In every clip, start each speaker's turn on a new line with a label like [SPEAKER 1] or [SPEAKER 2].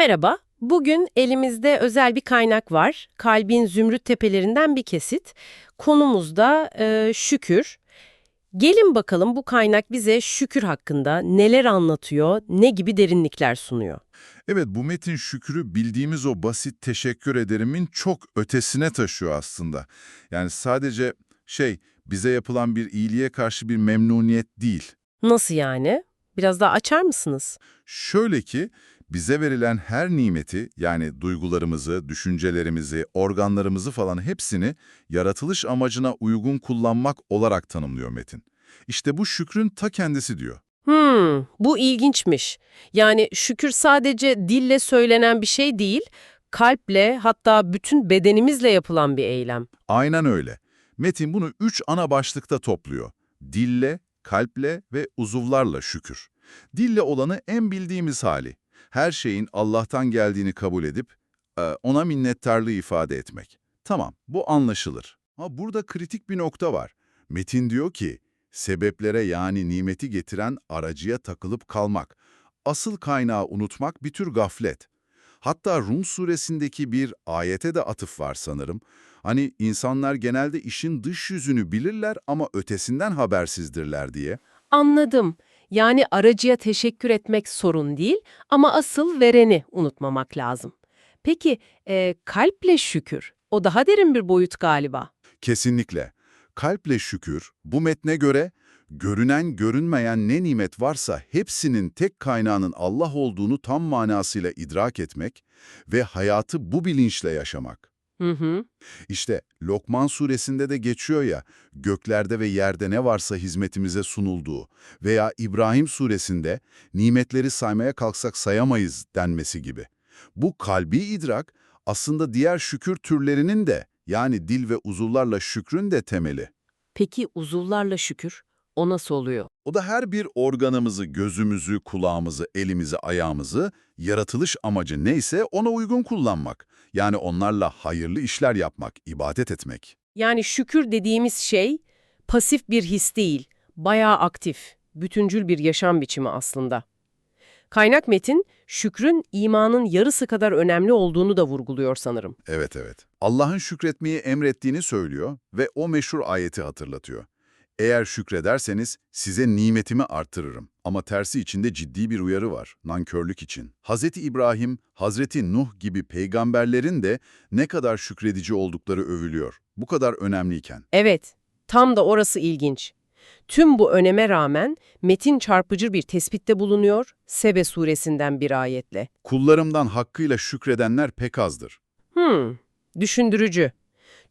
[SPEAKER 1] Merhaba, bugün elimizde özel bir kaynak var. Kalbin zümrüt tepelerinden bir kesit. Konumuz da e, şükür. Gelin bakalım bu kaynak bize şükür hakkında neler anlatıyor, ne gibi derinlikler sunuyor.
[SPEAKER 2] Evet bu metin şükrü bildiğimiz o basit teşekkür ederimin çok ötesine taşıyor aslında. Yani sadece şey bize yapılan bir iyiliğe karşı bir memnuniyet değil.
[SPEAKER 1] Nasıl yani? Biraz daha açar mısınız?
[SPEAKER 2] Şöyle ki bize verilen her nimeti yani duygularımızı, düşüncelerimizi, organlarımızı falan hepsini yaratılış amacına uygun kullanmak olarak tanımlıyor metin. İşte bu şükrün ta kendisi diyor.
[SPEAKER 1] Hmm, bu ilginçmiş. Yani şükür sadece dille söylenen bir şey değil, kalple hatta bütün bedenimizle yapılan bir eylem.
[SPEAKER 2] Aynen öyle. Metin bunu üç ana başlıkta topluyor. Dille, kalple ve uzuvlarla şükür. Dille olanı en bildiğimiz hali. Her şeyin Allah'tan geldiğini kabul edip e, ona minnettarlığı ifade etmek. Tamam, bu anlaşılır. Ama burada kritik bir nokta var. Metin diyor ki, sebeplere yani nimeti getiren aracıya takılıp kalmak, asıl kaynağı unutmak bir tür gaflet. Hatta Rum suresindeki bir ayete de atıf var sanırım. Hani insanlar genelde işin dış yüzünü bilirler ama ötesinden habersizdirler diye.
[SPEAKER 1] Anladım. Yani aracıya teşekkür etmek sorun değil ama asıl vereni unutmamak lazım. Peki e, kalple şükür, o daha derin bir boyut galiba.
[SPEAKER 2] Kesinlikle. Kalple şükür, bu metne göre görünen görünmeyen ne nimet varsa hepsinin tek kaynağının Allah olduğunu tam manasıyla idrak etmek ve hayatı bu bilinçle yaşamak.
[SPEAKER 1] Hı hı.
[SPEAKER 2] İşte Lokman suresinde de geçiyor ya, göklerde ve yerde ne varsa hizmetimize sunulduğu veya İbrahim suresinde nimetleri saymaya kalksak sayamayız denmesi gibi. Bu kalbi idrak aslında diğer şükür türlerinin de yani dil ve uzuvlarla şükrün de temeli.
[SPEAKER 1] Peki uzuvlarla şükür, o nasıl oluyor?
[SPEAKER 2] O da her bir organımızı, gözümüzü, kulağımızı, elimizi, ayağımızı, yaratılış amacı neyse ona uygun kullanmak. Yani onlarla hayırlı işler yapmak, ibadet etmek.
[SPEAKER 1] Yani şükür dediğimiz şey pasif bir his değil, bayağı aktif, bütüncül bir yaşam biçimi aslında. Kaynak metin, şükrün imanın yarısı kadar önemli olduğunu da vurguluyor sanırım.
[SPEAKER 2] Evet evet. Allah'ın şükretmeyi emrettiğini söylüyor ve o meşhur ayeti hatırlatıyor. Eğer şükrederseniz size nimetimi artırırım. Ama tersi içinde ciddi bir uyarı var, nankörlük için. Hz. İbrahim, Hazreti Nuh gibi peygamberlerin de ne kadar şükredici oldukları övülüyor. Bu kadar önemliyken.
[SPEAKER 1] Evet, tam da orası ilginç. Tüm bu öneme rağmen metin çarpıcı bir tespitte bulunuyor, Sebe suresinden bir ayetle.
[SPEAKER 2] Kullarımdan hakkıyla şükredenler pek azdır.
[SPEAKER 1] Hmm, düşündürücü.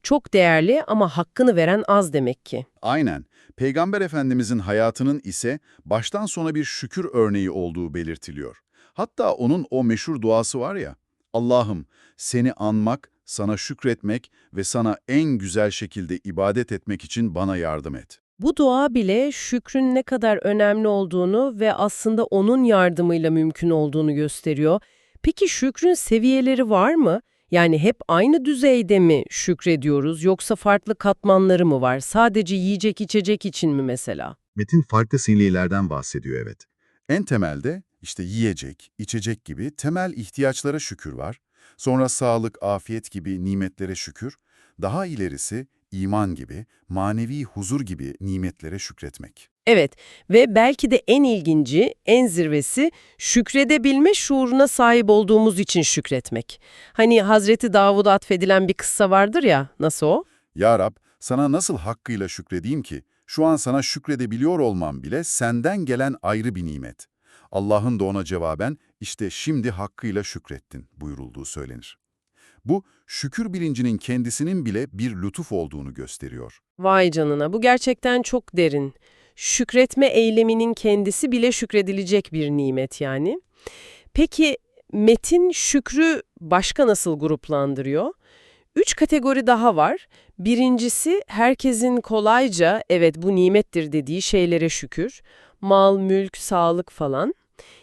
[SPEAKER 1] Çok değerli ama hakkını veren az demek ki.
[SPEAKER 2] Aynen. Peygamber Efendimizin hayatının ise baştan sona bir şükür örneği olduğu belirtiliyor. Hatta onun o meşhur duası var ya, Allah'ım seni anmak, sana şükretmek ve sana en güzel şekilde ibadet etmek için bana yardım et.
[SPEAKER 1] Bu dua bile şükrün ne kadar önemli olduğunu ve aslında onun yardımıyla mümkün olduğunu gösteriyor. Peki şükrün seviyeleri var mı? Yani hep aynı düzeyde mi şükrediyoruz yoksa farklı katmanları mı var? Sadece yiyecek içecek için mi mesela?
[SPEAKER 3] Metin farklı sinirlerden bahsediyor evet.
[SPEAKER 2] En temelde işte yiyecek, içecek gibi temel ihtiyaçlara şükür var. Sonra sağlık, afiyet gibi nimetlere şükür. Daha ilerisi iman gibi, manevi huzur gibi nimetlere şükretmek.
[SPEAKER 1] Evet ve belki de en ilginci, en zirvesi şükredebilme şuuruna sahip olduğumuz için şükretmek. Hani Hazreti Davud'a atfedilen bir kıssa vardır ya, nasıl o?
[SPEAKER 2] Ya Rab, sana nasıl hakkıyla şükredeyim ki? Şu an sana şükredebiliyor olmam bile senden gelen ayrı bir nimet. Allah'ın da ona cevaben, işte şimdi hakkıyla şükrettin buyurulduğu söylenir. Bu, şükür bilincinin kendisinin bile bir lütuf olduğunu gösteriyor.
[SPEAKER 1] Vay canına, bu gerçekten çok derin. Şükretme eyleminin kendisi bile şükredilecek bir nimet yani. Peki metin şükrü başka nasıl gruplandırıyor? Üç kategori daha var. Birincisi herkesin kolayca evet bu nimettir dediği şeylere şükür. Mal, mülk, sağlık falan.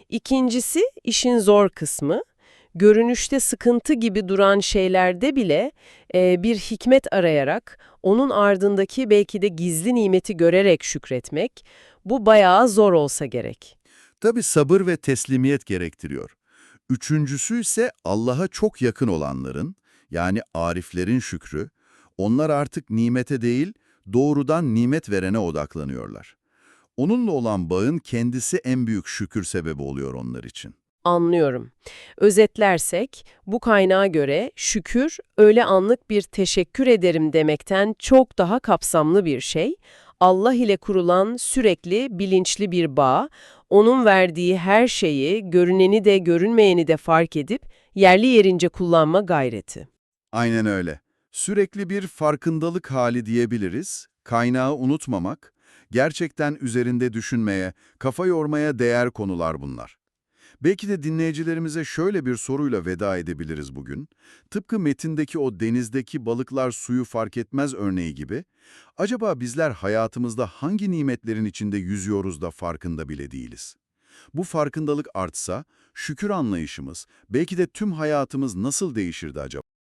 [SPEAKER 1] İkincisi işin zor kısmı. Görünüşte sıkıntı gibi duran şeylerde bile e, bir hikmet arayarak, onun ardındaki belki de gizli nimeti görerek şükretmek, bu bayağı zor olsa gerek.
[SPEAKER 3] Tabi sabır ve teslimiyet gerektiriyor.
[SPEAKER 2] Üçüncüsü ise Allah'a çok yakın olanların, yani ariflerin şükrü. Onlar artık nimete değil, doğrudan nimet verene odaklanıyorlar. Onunla olan bağın kendisi en büyük şükür sebebi oluyor onlar için.
[SPEAKER 1] Anlıyorum. Özetlersek, bu kaynağa göre şükür, öyle anlık bir teşekkür ederim demekten çok daha kapsamlı bir şey. Allah ile kurulan sürekli bilinçli bir bağ, onun verdiği her şeyi, görüneni de görünmeyeni de fark edip yerli yerince kullanma gayreti.
[SPEAKER 2] Aynen öyle. Sürekli bir farkındalık hali diyebiliriz, kaynağı unutmamak, gerçekten üzerinde düşünmeye, kafa yormaya değer konular bunlar. Belki de dinleyicilerimize şöyle bir soruyla veda edebiliriz bugün. Tıpkı metindeki o denizdeki balıklar suyu fark etmez örneği gibi, acaba bizler hayatımızda hangi nimetlerin içinde yüzüyoruz da farkında bile değiliz? Bu farkındalık artsa, şükür anlayışımız, belki de tüm hayatımız nasıl değişirdi acaba?